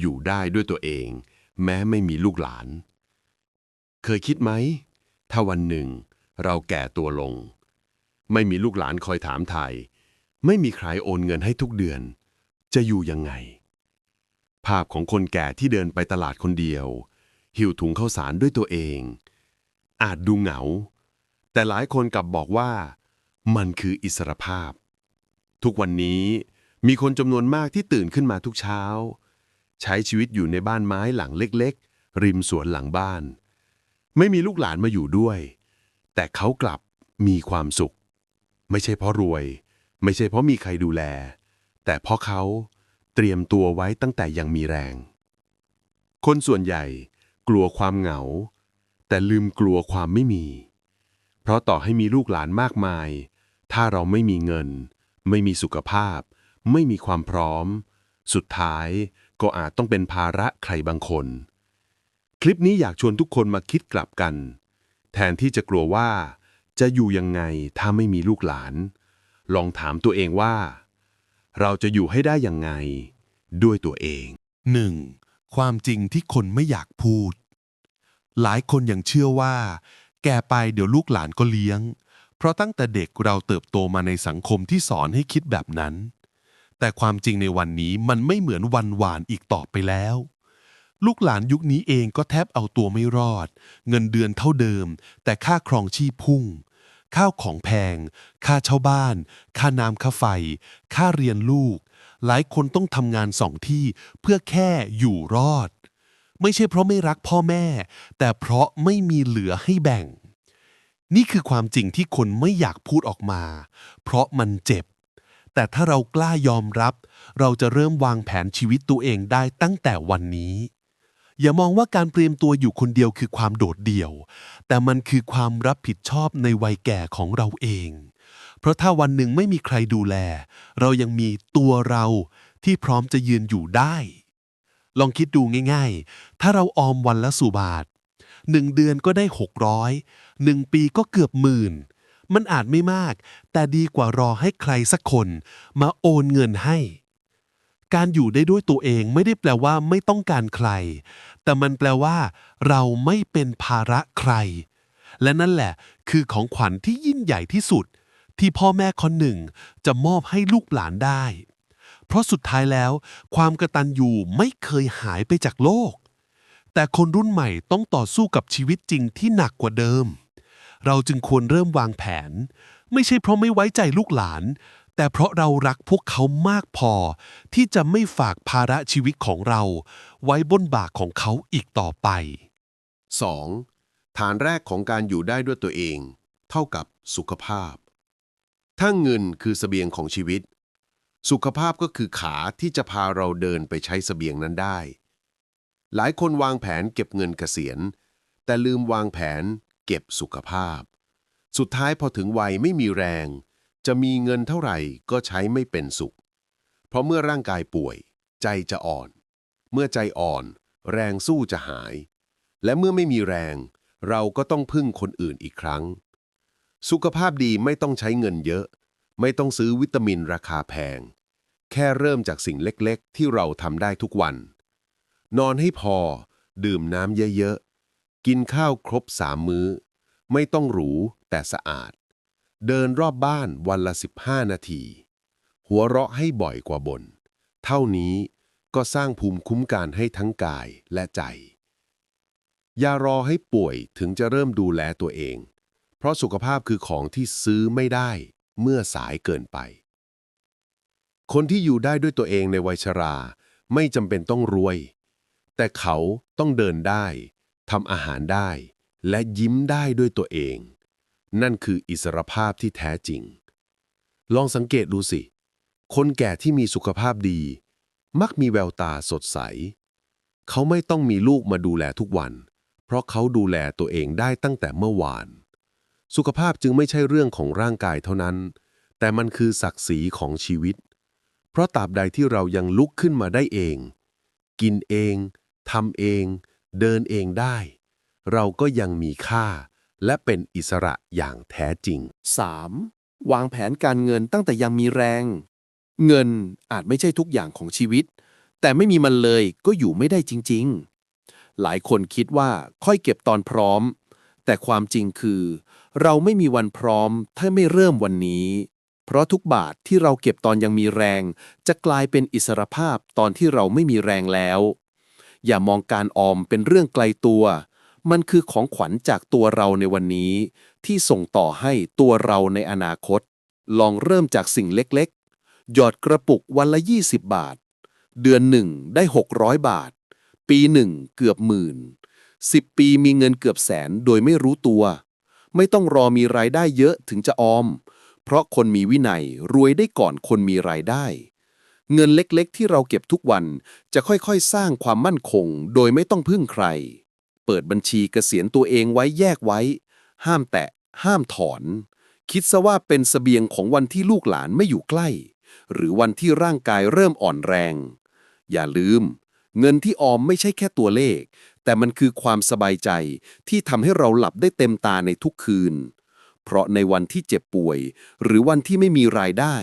อยู่ได้ด้วยตัวเอง แม้ไม่มีลูกหลาน เคยคิดไหม ถ้าวันหนึ่ง เราแก่ตัวลง ไม่มีลูกหลานคอยถามไทย ไม่มีใครโอนเงินให้ทุกเดือน จะอยู่ยังไง ภาพของคนแก่ที่เดินไปตลาดคนเดียว หิวถุงข้าวสารด้วยตัวเอง อาจดูเหงา แต่หลายคนกลับบอกว่า มันคืออิสรภาพ ทุกวันนี้มีคนจำนวนมากที่ตื่นขึ้นมาทุกเช้า ใช้ชีวิตอยู่ในบ้านไม้หลังเล็กๆ ริมสวนหลังบ้าน ไม่มีลูกหลานมาอยู่ด้วย แต่เขากลับมีความสุข ไม่ใช่เพราะรวย ไม่ใช่เพราะมีใครดูแล แต่เพราะเขาเตรียมตัวไว้ตั้งแต่ยังมีแรง คนส่วนใหญ่กลัวความเหงา แต่ลืมกลัวความไม่มี เพราะต่อให้มีลูกหลานมากมาย ถ้าเราไม่มีเงิน ไม่มีสุขภาพ ไม่มีความพร้อม สุดท้าย ก็อาจต้องเป็นภาระใครบางคน คลิปนี้อยากชวนทุกคนมาคิดกลับกัน แทนที่จะกลัวว่า จะอยู่ยังไงถ้าไม่มีลูกหลาน ลองถามตัวเองว่า เราจะอยู่ให้ได้ยังไง ด้วยตัวเอง 1. ความจริงที่คนไม่อยากพูด หลายคนยังเชื่อว่า แก่ไปเดี๋ยวลูกหลานก็เลี้ยง เพราะตั้งแต่เด็กเราเติบโตมาในสังคมที่สอนให้คิดแบบนั้น แต่ความจริงในวันนี้มันไม่เหมือนวันหวานอีกต่อไปแล้ว ลูกหลานยุคนี้เองก็แทบเอาตัวไม่รอด เงินเดือนเท่าเดิม แต่ค่าครองชีพพุ่ง ข้าวของแพง ค่าเช่าบ้าน ค่าน้ำค่าไฟ ค่าเรียนลูก หลายคนต้องทำงานสองที่เพื่อแค่อยู่รอด ไม่ใช่เพราะไม่รักพ่อแม่ แต่เพราะไม่มีเหลือให้แบ่ง นี่คือความจริงที่คนไม่อยากพูดออกมา เพราะมันเจ็บ แต่ถ้าเรากล้ายอมรับ เราจะเริ่มวางแผนชีวิตตัวเองได้ตั้งแต่วันนี้ อย่ามองว่าการเตรียมตัวอยู่คนเดียวคือความโดดเดี่ยว แต่มันคือความรับผิดชอบในวัยแก่ของเราเอง เพราะถ้าวันหนึ่งไม่มีใครดูแล เรายังมีตัวเราที่พร้อมจะยืนอยู่ได้ ลองคิดดูง่าย ๆ ถ้าเราออมวันละสูบาทหนึ่งเดือนก็ได้ 600หนึ่งปีก็เกือบหมื่น มันอาจไม่มาก แต่ดีกว่ารอให้ใครสักคนมาโอนเงินให้ การอยู่ได้ด้วยตัวเองไม่ได้แปลว่าไม่ต้องการใคร แต่มันแปลว่า เราไม่เป็นภาระใคร และนั่นแหละ คือของขวัญที่ยิ่งใหญ่ที่สุด ที่พ่อแม่คนหนึ่งจะมอบให้ลูกหลานได้ เพราะสุดท้ายแล้ว ความกระตันยูไม่เคยหายไปจากโลกแต่คนรุ่นใหม่ต้องต่อสู้กับชีวิตจริงที่หนักกว่าเดิม เราจึงควรเริ่มวางแผน ไม่ใช่เพราะไม่ไว้ใจลูกหลาน แต่เพราะเรารักพวกเขามากพอ ที่จะไม่ฝากภาระชีวิตของเรา ไว้บนบ่าของเขาอีกต่อไป 2. ฐานแรกของการอยู่ได้ด้วยตัวเอง เท่ากับสุขภาพ ถ้าเงินคือเสบียงของชีวิต สุขภาพก็คือขาที่จะพาเราเดินไปใช้เสบียงนั้นได้ หลายคนวางแผนเก็บเงินเกษียณ แต่ลืมวางแผน เก็บสุขภาพ สุดท้ายพอถึงวัยไม่มีแรง จะมีเงินเท่าไหร่ก็ใช้ไม่เป็นสุข เพราะเมื่อร่างกายป่วย ใจจะอ่อน เมื่อใจอ่อน แรงสู้จะหาย และเมื่อไม่มีแรง เราก็ต้องพึ่งคนอื่นอีกครั้ง สุขภาพดีไม่ต้องใช้เงินเยอะ ไม่ต้องซื้อวิตามินราคาแพง แค่เริ่มจากสิ่งเล็กๆ ที่เราทำได้ทุกวัน นอนให้พอ ดื่มน้ำเยอะๆ กินข้าวครบสามมื้อ ไม่ต้องหรูแต่สะอาด เดินรอบบ้านวันละ 15 นาที หัวเราะให้บ่อยกว่าบน่นเท่านี้ก็สร้างภูมิคุ้มกันให้ทั้งกายและใจ อย่ารอให้ป่วยถึงจะเริ่มดูแลตัวเอง เพราะสุขภาพคือของที่ซื้อไม่ได้เมื่อสายเกินไป คนที่อยู่ได้ด้วยตัวเองในวัยชรา ไม่จำเป็นต้องรวย แต่เขาต้องเดินได้ ทำอาหารได้ และยิ้มได้ด้วยตัวเอง นั่นคืออิสรภาพที่แท้จริง ลองสังเกตดูสิ คนแก่ที่มีสุขภาพดี มักมีแววตาสดใส เขาไม่ต้องมีลูกมาดูแลทุกวัน เพราะเขาดูแลตัวเองได้ตั้งแต่เมื่อวาน สุขภาพจึงไม่ใช่เรื่องของร่างกายเท่านั้น แต่มันคือศักดิ์ศรีของชีวิต เพราะตราบใดที่เรายังลุกขึ้นมาได้เอง กินเองทำเอง เดินเองได้ เราก็ยังมีค่า และเป็นอิสระอย่างแท้จริง 3. วางแผนการเงินตั้งแต่ยังมีแรง เงินอาจไม่ใช่ทุกอย่างของชีวิต แต่ไม่มีมันเลยก็อยู่ไม่ได้จริง ๆ หลายคนคิดว่าค่อยเก็บตอนพร้อม แต่ความจริงคือ เราไม่มีวันพร้อมถ้าไม่เริ่มวันนี้ เพราะทุกบาทที่เราเก็บตอนยังมีแรง จะกลายเป็นอิสรภาพตอนที่เราไม่มีแรงแล้ว อย่ามองการออมเป็นเรื่องไกลตัว มันคือของขวัญจากตัวเราในวันนี้ ที่ส่งต่อให้ตัวเราในอนาคต ลองเริ่มจากสิ่งเล็กๆ หยอดกระปุกวันละ 20 บาท เดือนหนึ่งได้ 600 บาท ปีหนึ่งเกือบหมื่น 10 ปีมีเงินเกือบแสนโดยไม่รู้ตัว ไม่ต้องรอมีรายได้เยอะถึงจะออม เพราะคนมีวินัยรวยได้ก่อนคนมีรายได้ เงินเล็กๆ ที่เราเก็บทุกวันจะค่อยๆ สร้างความมั่นคง โดยไม่ต้องพึ่งใคร เปิดบัญชีเกษียณตัวเองไว้แยกไว้ ห้ามแตะ ห้ามถอน คิดซะว่าเป็นเสบียงของวันที่ลูกหลานไม่อยู่ใกล้ หรือวันที่ร่างกายเริ่มอ่อนแรง อย่าลืม เงินที่ออมไม่ใช่แค่ตัวเลข แต่มันคือความสบายใจที่ทำให้เราหลับได้เต็มตาในทุกคืน เพราะในวันที่เจ็บป่วย หรือวันที่ไม่มีรายได้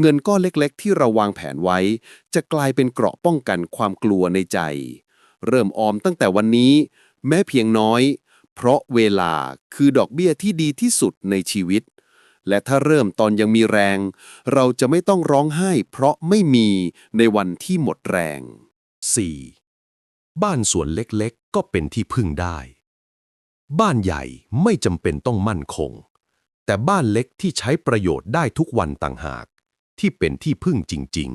เงินก้อนเล็กๆ ที่เราวางแผนไว้ จะกลายเป็นเกราะป้องกันความกลัวในใจ เริ่มออมตั้งแต่วันนี้ แม้เพียงน้อย เพราะเวลาคือดอกเบี้ยที่ดีที่สุดในชีวิต และถ้าเริ่มตอนยังมีแรง เราจะไม่ต้องร้องไห้ เพราะไม่มีในวันที่หมดแรง 4. บ้านสวนเล็กๆ ก็เป็นที่พึ่งได้ บ้านใหญ่ไม่จำเป็นต้องมั่นคง แต่บ้านเล็กที่ใช้ประโยชน์ได้ทุกวันต่างหาก ที่เป็นที่พึ่งจริง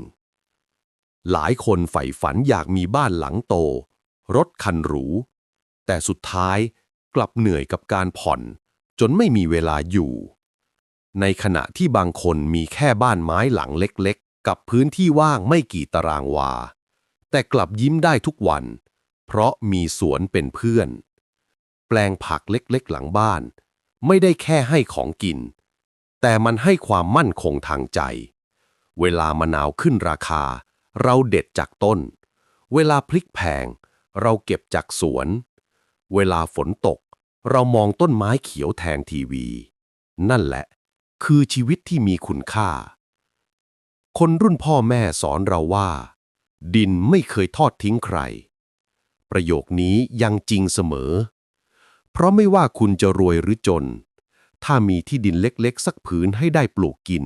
ๆ หลายคนใฝ่ฝันอยากมีบ้านหลังโต รถคันหรู แต่สุดท้ายกลับเหนื่อยกับการผ่อน จนไม่มีเวลาอยู่ ในขณะที่บางคนมีแค่บ้านไม้หลังเล็กๆ กับพื้นที่ว่างไม่กี่ตารางวา แต่กลับยิ้มได้ทุกวัน เพราะมีสวนเป็นเพื่อน แปลงผักเล็กๆ หลังบ้าน ไม่ได้แค่ให้ของกิน แต่มันให้ความมั่นคงทางใจ เวลามะนาวขึ้นราคา เราเด็ดจากต้น เวลาพริกแพง เราเก็บจากสวน เวลาฝนตก เรามองต้นไม้เขียวแทนทีวี นั่นแหละ คือชีวิตที่มีคุณค่า คนรุ่นพ่อแม่สอนเราว่า ดินไม่เคยทอดทิ้งใคร ประโยคนี้ยังจริงเสมอ เพราะไม่ว่าคุณจะรวยหรือจน ถ้ามีที่ดินเล็กๆ สักผืนให้ได้ปลูกกิน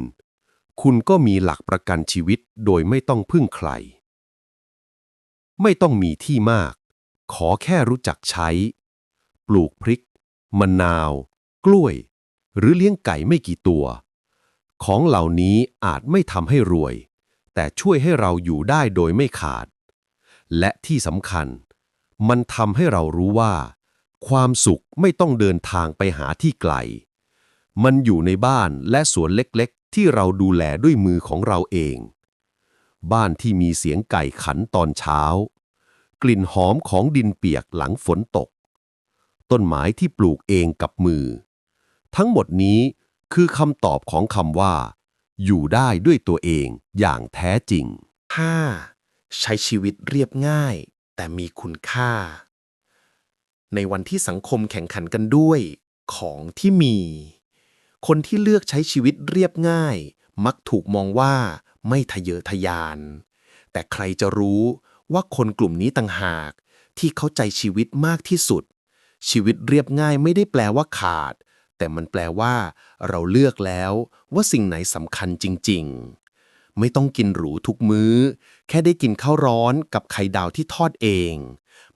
คุณก็มีหลักประกันชีวิตโดยไม่ต้องพึ่งใคร ไม่ต้องมีที่มาก ขอแค่รู้จักใช้ ปลูกพริก มะนาว กล้วย หรือเลี้ยงไก่ไม่กี่ตัว ของเหล่านี้อาจไม่ทำให้รวย แต่ช่วยให้เราอยู่ได้โดยไม่ขาด และที่สำคัญ มันทำให้เรารู้ว่า ความสุขไม่ต้องเดินทางไปหาที่ไกล มันอยู่ในบ้านและสวนเล็ก ที่เราดูแลด้วยมือของเราเอง บ้านที่มีเสียงไก่ขันตอนเช้า กลิ่นหอมของดินเปียกหลังฝนตก ต้นไม้ที่ปลูกเองกับมือ ทั้งหมดนี้คือคำตอบของคำว่า อยู่ได้ด้วยตัวเองอย่างแท้จริง 5. ใช้ชีวิตเรียบง่าย แต่มีคุณค่า ในวันที่สังคมแข่งขันกันด้วย ของที่มี คนที่เลือกใช้ชีวิตเรียบง่าย มักถูกมองว่าไม่ทะเยอทะยาน แต่ใครจะรู้ว่าคนกลุ่มนี้ต่างหาก ที่เข้าใจชีวิตมากที่สุด ชีวิตเรียบง่ายไม่ได้แปลว่าขาด แต่มันแปลว่า เราเลือกแล้วว่าสิ่งไหนสำคัญจริง ๆ ไม่ต้องกินหรูทุกมื้อ แค่ได้กินข้าวร้อนกับไข่ดาวที่ทอดเอง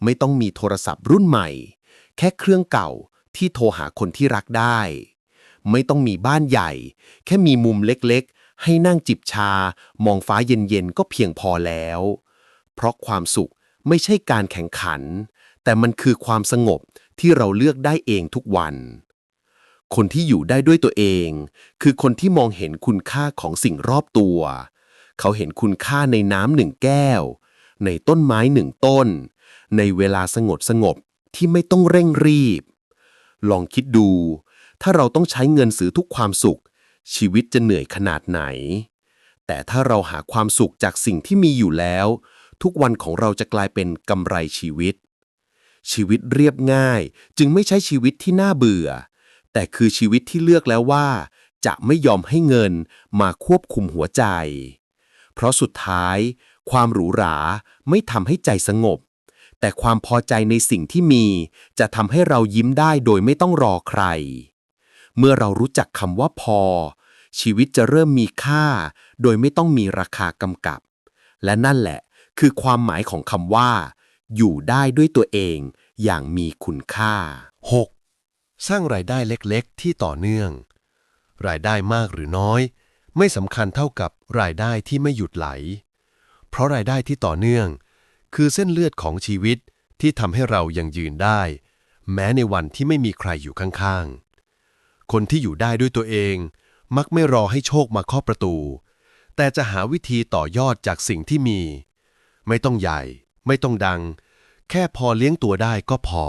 ไม่ต้องมีโทรศัพท์รุ่นใหม่ แค่เครื่องเก่าที่โทรหาคนที่รักได้ ไม่ต้องมีบ้านใหญ่ แค่มีมุมเล็กๆ ให้นั่งจิบชา มองฟ้าเย็นๆ ก็เพียงพอแล้ว เพราะความสุขไม่ใช่การแข่งขัน แต่มันคือความสงบที่เราเลือกได้เองทุกวัน คนที่อยู่ได้ด้วยตัวเอง คือคนที่มองเห็นคุณค่าของสิ่งรอบตัว เขาเห็นคุณค่าในน้ำหนึ่งแก้ว ในต้นไม้หนึ่งต้น ในเวลาสงบสงบๆที่ไม่ต้องเร่งรีบ ลองคิดดู ถ้าเราต้องใช้เงินซื้อทุกความสุข ชีวิตจะเหนื่อยขนาดไหน แต่ถ้าเราหาความสุขจากสิ่งที่มีอยู่แล้ว ทุกวันของเราจะกลายเป็นกำไรชีวิต ชีวิตเรียบง่ายจึงไม่ใช่ชีวิตที่น่าเบื่อ แต่คือชีวิตที่เลือกแล้วว่า จะไม่ยอมให้เงินมาควบคุมหัวใจ เพราะสุดท้าย ความหรูหราไม่ทำให้ใจสงบแต่ความพอใจในสิ่งที่มี จะทำให้เรายิ้มได้โดยไม่ต้องรอใคร เมื่อเรารู้จักคำว่าพอ ชีวิตจะเริ่มมีค่า โดยไม่ต้องมีราคากำกับ และนั่นแหละ คือความหมายของคำว่า อยู่ได้ด้วยตัวเอง อย่างมีคุณค่า 6. สร้างรายได้เล็กๆ ที่ต่อเนื่อง รายได้มากหรือน้อย ไม่สำคัญเท่ากับรายได้ที่ไม่หยุดไหล เพราะรายได้ที่ต่อเนื่อง คือเส้นเลือดของชีวิตที่ทำให้เรายังยืนได้ แม้ในวันที่ไม่มีใครอยู่ข้างๆ คนที่อยู่ได้ด้วยตัวเอง มักไม่รอให้โชคมาเคาะประตู แต่จะหาวิธีต่อยอดจากสิ่งที่มี ไม่ต้องใหญ่ ไม่ต้องดัง แค่พอเลี้ยงตัวได้ก็พอ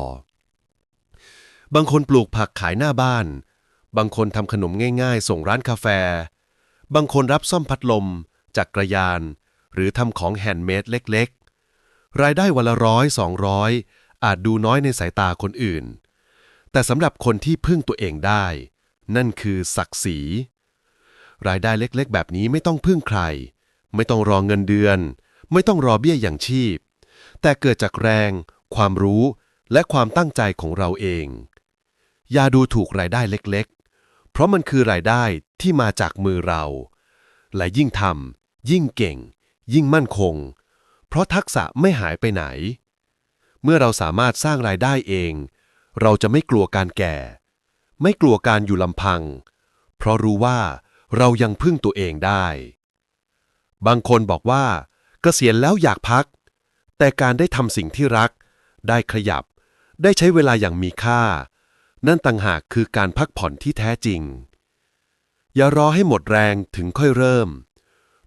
บางคนปลูกผักขายหน้าบ้าน บางคนทำขนมง่ายๆ ส่งร้านกาแฟ บางคนรับซ่อมพัดลม จักรยาน หรือทำของแฮนด์เมดเล็กๆ รายได้วันละร้อยสองร้อยอาจดูน้อยในสายตาคนอื่น แต่สำหรับคนที่พึ่งตัวเองได้ นั่นคือศักดิ์ศรี รายได้เล็กๆ แบบนี้ไม่ต้องพึ่งใคร ไม่ต้องรอเงินเดือน ไม่ต้องรอเบี้ยอย่างชีพ แต่เกิดจากแรง ความรู้และความตั้งใจของเราเอง อย่าดูถูกรายได้เล็กๆ เพราะมันคือรายได้ที่มาจากมือเรา และยิ่งทำยิ่งเก่ง ยิ่งมั่นคง เพราะทักษะไม่หายไปไหน เมื่อเราสามารถสร้างรายได้เอง เราจะไม่กลัวการแก่ ไม่กลัวการอยู่ลำพัง เพราะรู้ว่าเรายังพึ่งตัวเองได้ บางคนบอกว่า เกษียณแล้วอยากพัก แต่การได้ทำสิ่งที่รัก ได้ขยับ ได้ใช้เวลาอย่างมีค่า นั่นต่างหากคือการพักผ่อนที่แท้จริง อย่ารอให้หมดแรงถึงค่อยเริ่ม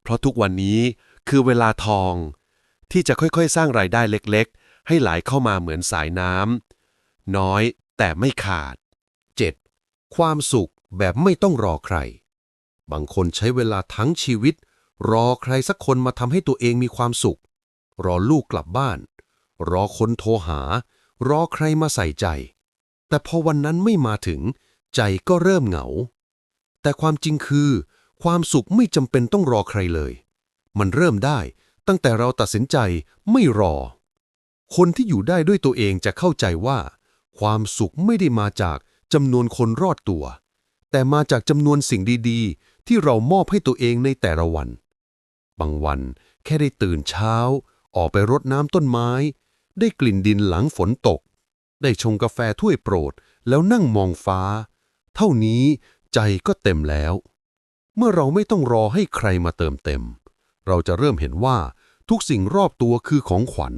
เพราะทุกวันนี้คือเวลาทอง ที่จะค่อยๆ สร้างรายได้เล็กๆ ให้ไหลเข้ามาเหมือนสายน้ำ น้อยแต่ไม่ขาด 7. ความสุขแบบไม่ต้องรอใคร บางคนใช้เวลาทั้งชีวิต รอใครสักคนมาทำให้ตัวเองมีความสุข รอลูกกลับบ้าน รอคนโทรหา รอใครมาใส่ใจ แต่พอวันนั้นไม่มาถึง ใจก็เริ่มเหงา แต่ความจริงคือ ความสุขไม่จำเป็นต้องรอใครเลย มันเริ่มได้ตั้งแต่เราตัดสินใจไม่รอ คนที่อยู่ได้ด้วยตัวเองจะเข้าใจว่า ความสุขไม่ได้มาจากจำนวนคนรอดตัว แต่มาจากจำนวนสิ่งดีๆ ที่เรามอบให้ตัวเองในแต่ละวัน บางวันแค่ได้ตื่นเช้า ออกไปรดน้ำต้นไม้ ได้กลิ่นดินหลังฝนตก ได้ชงกาแฟถ้วยโปรด แล้วนั่งมองฟ้า เท่านี้ใจก็เต็มแล้ว เมื่อเราไม่ต้องรอให้ใครมาเติมเต็ม เราจะเริ่มเห็นว่าทุกสิ่งรอบตัวคือของขวัญ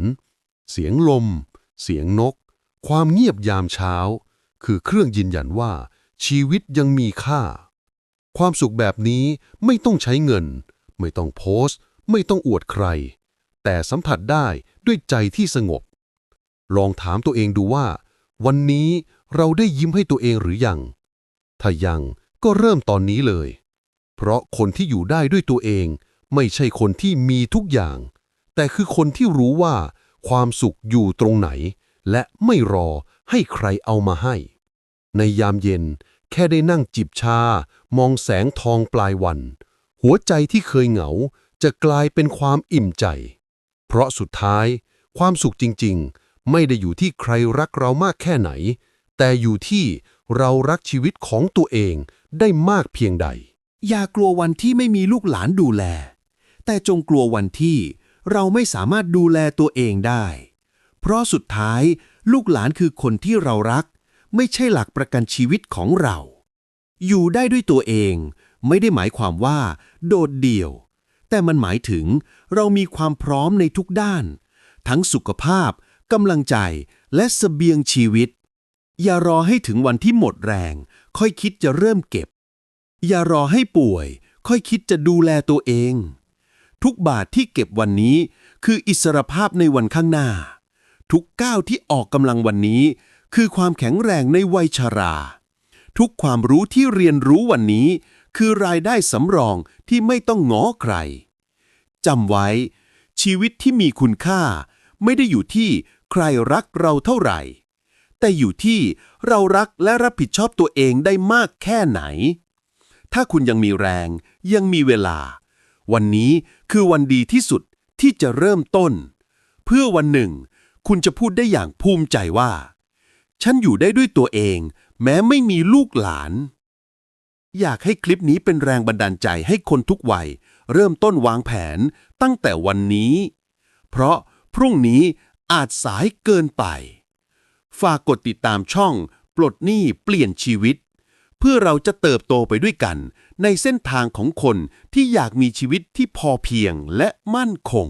เสียงลม เสียงนก ความเงียบยามเช้า คือเครื่องยืนยันว่า ชีวิตยังมีค่า ความสุขแบบนี้ไม่ต้องใช้เงิน ไม่ต้องโพสต์ ไม่ต้องอวดใคร แต่สัมผัสได้ด้วยใจที่สงบ ลองถามตัวเองดูว่า วันนี้เราได้ยิ้มให้ตัวเองหรือยัง ถ้ายังก็เริ่มตอนนี้เลย เพราะคนที่อยู่ได้ด้วยตัวเองไม่ใช่คนที่มีทุกอย่าง แต่คือคนที่รู้ว่าความสุขอยู่ตรงไหน และไม่รอให้ใครเอามาให้ ในยามเย็น แค่ได้นั่งจิบชา มองแสงทองปลายวัน หัวใจที่เคยเหงาจะกลายเป็นความอิ่มใจ เพราะสุดท้าย ความสุขจริงๆ ไม่ได้อยู่ที่ใครรักเรามากแค่ไหน แต่อยู่ที่เรารักชีวิตของตัวเองได้มากเพียงใด อย่ากลัววันที่ไม่มีลูกหลานดูแล แต่จงกลัววันที่เราไม่สามารถดูแลตัวเองได้ เพราะสุดท้ายลูกหลานคือคนที่เรารัก ไม่ใช่หลักประกันชีวิตของเรา อยู่ได้ด้วยตัวเอง ไม่ได้หมายความว่า โดดเดี่ยว แต่มันหมายถึงเรามีความพร้อมในทุกด้าน ทั้งสุขภาพกำลังใจและเสบียงชีวิต อย่ารอให้ถึงวันที่หมดแรง ค่อยคิดจะเริ่มเก็บ อย่ารอให้ป่วย ค่อยคิดจะดูแลตัวเอง ทุกบาทที่เก็บวันนี้คืออิสรภาพในวันข้างหน้า ทุกก้าวที่ออกกำลังวันนี้ คือความแข็งแรงในวัยชรา ทุกความรู้ที่เรียนรู้วันนี้ คือรายได้สำรองที่ไม่ต้องง้อใครจำไว้ ชีวิตที่มีคุณค่า ไม่ได้อยู่ที่ใครรักเราเท่าไหร่ แต่อยู่ที่เรารักและรับผิดชอบตัวเองได้มากแค่ไหน ถ้าคุณยังมีแรงยังมีเวลา วันนี้คือวันดีที่สุดที่จะเริ่มต้น เพื่อวันหนึ่ง คุณจะพูดได้อย่างภูมิใจว่า ฉันอยู่ได้ด้วยตัวเอง แม้ไม่มีลูกหลาน อยากให้คลิปนี้เป็นแรงบันดาลใจให้คนทุกวัย เริ่มต้นวางแผนตั้งแต่วันนี้ เพราะพรุ่งนี้อาจสายเกินไป ฝากกดติดตามช่อง ปลดหนี้เปลี่ยนชีวิต เพื่อเราจะเติบโตไปด้วยกัน ในเส้นทางของคนที่อยากมีชีวิตที่พอเพียงและมั่นคง